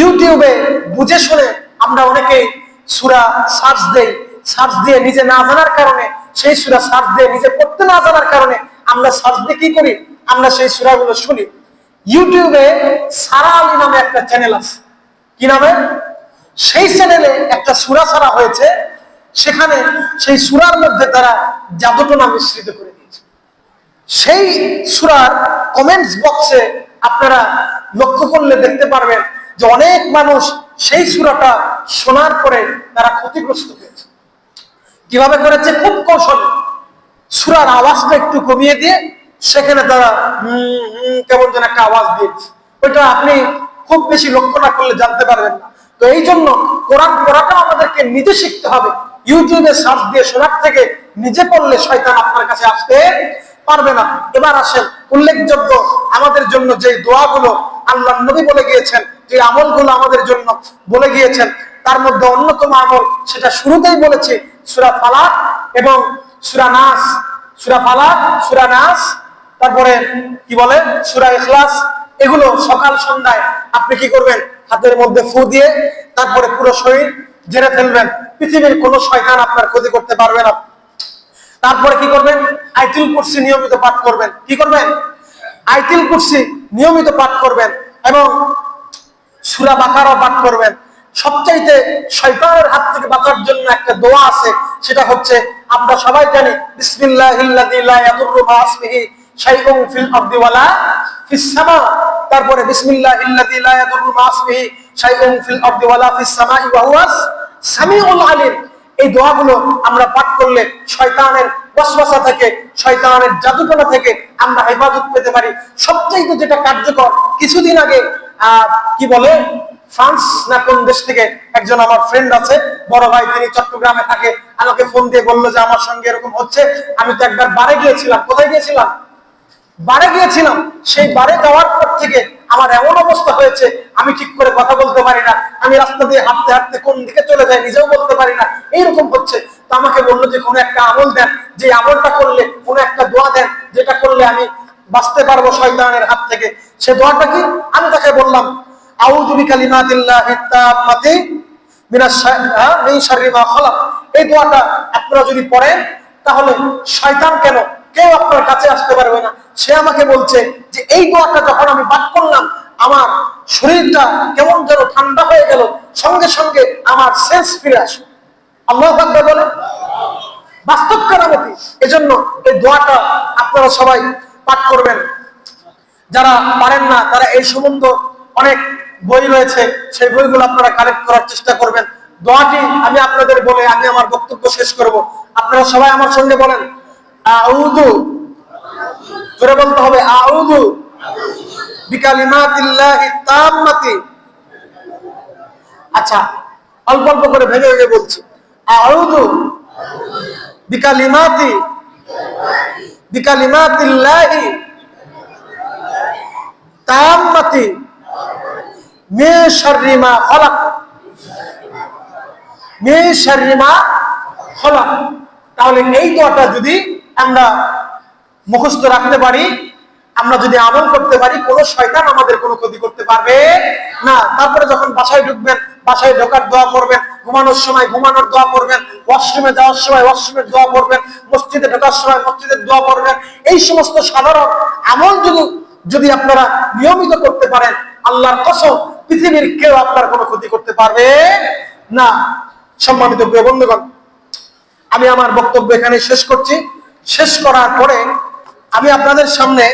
ইউটিউবে বুঝে শুনে আমরা অনেকেই সুরা সার্চ দেই, সার্চ দিয়ে নিজে না জানার কারণে, সেই সুরা সার্চ দিয়ে নিজে পড়তে না জানার কারণে আমরা সার্চ দিয়ে কি করি? আমরা সেই সুরাগুলো শুনি। ইউটিউবে সারা আলী নামে একটা চ্যানেল আছে। কি নামে? সেই চ্যানেলে একটা সুরা ছাড়া হয়েছে। সেখানে সেই সুরার মধ্যে তারা জাদুটনা মিশ্রিত করে দিয়েছে। সেই সুরার কমেন্টস বক্সে আপনারা লক্ষ্য করলে দেখতে পারবেন যে অনেক মানুষ সেই সুরাটা শোনার পরে তারা ক্ষতিগ্রস্ত হয়েছে। কীভাবে করেছে? খুব কৌশল। সুরার আওয়াজটা একটু কমিয়ে দিয়ে সেখানে তারা কেমন যেন একটা আওয়াজ দিয়েছে। ওইটা আপনি খুব বেশি লক্ষ্য না করলে জানতে পারবেন। না তো এই জন্য কোরআন পড়াটা আমাদেরকে নিজে শিখতে হবে। ইউটিউবে সার্চ দিয়ে শোনার থেকে নিজে পড়লে শয়তান আপনার কাছে আসতে পারবে না। এবার আসেন, উল্লেখযোগ্য আমাদের জন্য যে দোয়াগুলো আল্লাহ নবী বলে গিয়েছেন যে আমলগুলো আমাদের জন্য বলে গিয়েছেন, তার মধ্যে অন্যতম আমল সেটা শুরুতেই বলেছি সুরা ফালাক এবং সুরা নাস। সুরা ফালাক, সুরা নাস, তারপরে কি বলে? সুরা ইখলাস, এগুলো সকাল সন্ধ্যায় আপনি কি করবেন? হাতের মধ্যে ফু দিয়ে তারপরে পুরো শরীর জেনে ফেলবেন। পৃথিবীর কোনো শয়তান আপনার ক্ষতি করতে পারবে না। তারপরে কি করবেন? আইতিল কুরসি নিয়মিত পাঠ করবেন। কি করবেন? আইতিল কুরসি নিয়মিত পাঠ করবেন এবং সুরা বাকারও পাঠ করবেন। সবচাইতে শয়তানের হাত থেকে বাঁচার জন্য একটা দোয়া আছে, সেটা হচ্ছে, আমরা সবাই জানি, বিসমিল্লাহিল্লাযী শাইউন ফিল আরদি ওয়ালা ফিস সামা। তারপরে, বিসমিল্লাহিল্লাযী লা ইয়াদুররু মা ইসমিহি শাইউন ফিল আরদি ওয়ালা ফিস সামাই ওয়া হুয়াস সামিউল আলিম। এই দোয়াগুলো আমরা পাঠ করলে শয়তানের ওয়াসওয়াসা থেকে, শয়তানের জাদুটনা থেকে আমরা হেফাজত পেতে পারি। সবচাইতে যেটা কার্যকর, কিছুদিন আগে কি বলে? ফ্রান্স না কোন দেশ থেকে একজন আমার ফ্রেন্ড আছে, বড় ভাই, তিনি চট্টগ্রামে থাকে, আমাকে ফোন দিয়ে বলল যে আমার সঙ্গে এরকম হচ্ছে। আমি তো একবার বারে গিয়েছিলাম। কোথায় গিয়েছিলাম? বারে গিয়েছিলাম। সেই বারে যাওয়ার পর থেকে আমার এমন অবস্থা হয়েছে, আমি ঠিক করে কথা বলতে পারি না। আমি রাস্তা দিয়ে হাঁটতে হাঁটতে কোন দিকে চলে যাই নিজেও বলতে পারি না। এইরকম হচ্ছে। তো আমাকে বলল যে কোনো একটা আমল দেন, যে আমলটা করলে, কোনো একটা দোয়া দেন, যেটা করলে আমি বাঁচতে পারব শয়তানের হাত থেকে। সে দোয়াটা কি আমি তাকে বললাম, আউযু বিকালিমাতিল্লাহি তাম্মাতি মিন শাররি মা খালাক। এই দোয়াটা আপনারা যদি পড়েন, তাহলে শয়তান কেন? কেউ আপনার কাছে আসতে পারবে না। সে আমাকে বলছে যে, এই দোয়াটা যখন আমি বাদ করলাম, আমার শরীরটা কেমন যেন ঠান্ডা হয়ে গেল, সঙ্গে সঙ্গে আমার সেন্স ফিরে আসে। আল্লাহ আকবার বলে। বাস্তব কারামতি। এজন্য এই দোয়াটা আপনারা সবাই পাঠ করবেন। যারা পারেন না, তারা এই সম্বন্ধ অনেক বই রয়েছে, সেই বইগুলো আপনারা কালেক্ট করার চেষ্টা করবেন। দোয়াটি আমি আপনাদের বলে আমি আমার বক্তব্য শেষ করব। আপনারা সবাই আমার সঙ্গে বলেন, আউযু জোরে বলতে হবে, আউযু বিকালিমাতিল্লাহি আচ্ছা অল্প অল্প করে ভেঙে ভেঙে বলছি, আউযু বিকালিমাতি, বিকালিমাতিল্লাহি তাম্মাতি মে শাররি মা খলাক। মে শাররি মা তাহলে এই দোয়াটা যদি আমরা মুখস্থ রাখতে পারি, আমরা যদি আমল করতে পারি, কোনো শয়তান আমাদের কোনো ক্ষতি করতে পারবে না। তারপরে যখন বাসায় ঢুকবেন, বাসায় ঢোকার দোয়া করবেন, ঘুমানোর সময় ঘুমানোর দোয়া করবেন, ওয়াশরুমে যাওয়ার সময় ওয়াশরুমের দোয়া করবেন, মসজিদে ঢোকার সময় মসজিদের দোয়া করবেন, এই সমস্ত সাধারণ আমল যদি যদি আপনারা নিয়মিত করতে পারেন, আল্লাহর কসম, পৃথিবীর কেউ আপনার কোনো ক্ষতি করতে পারবে না। সম্মানিত প্রিয় বন্ধুগণ, আমি আমার বক্তব্য এখানে শেষ করছি। শেষ করার পরে আমি আপনাদের সামনে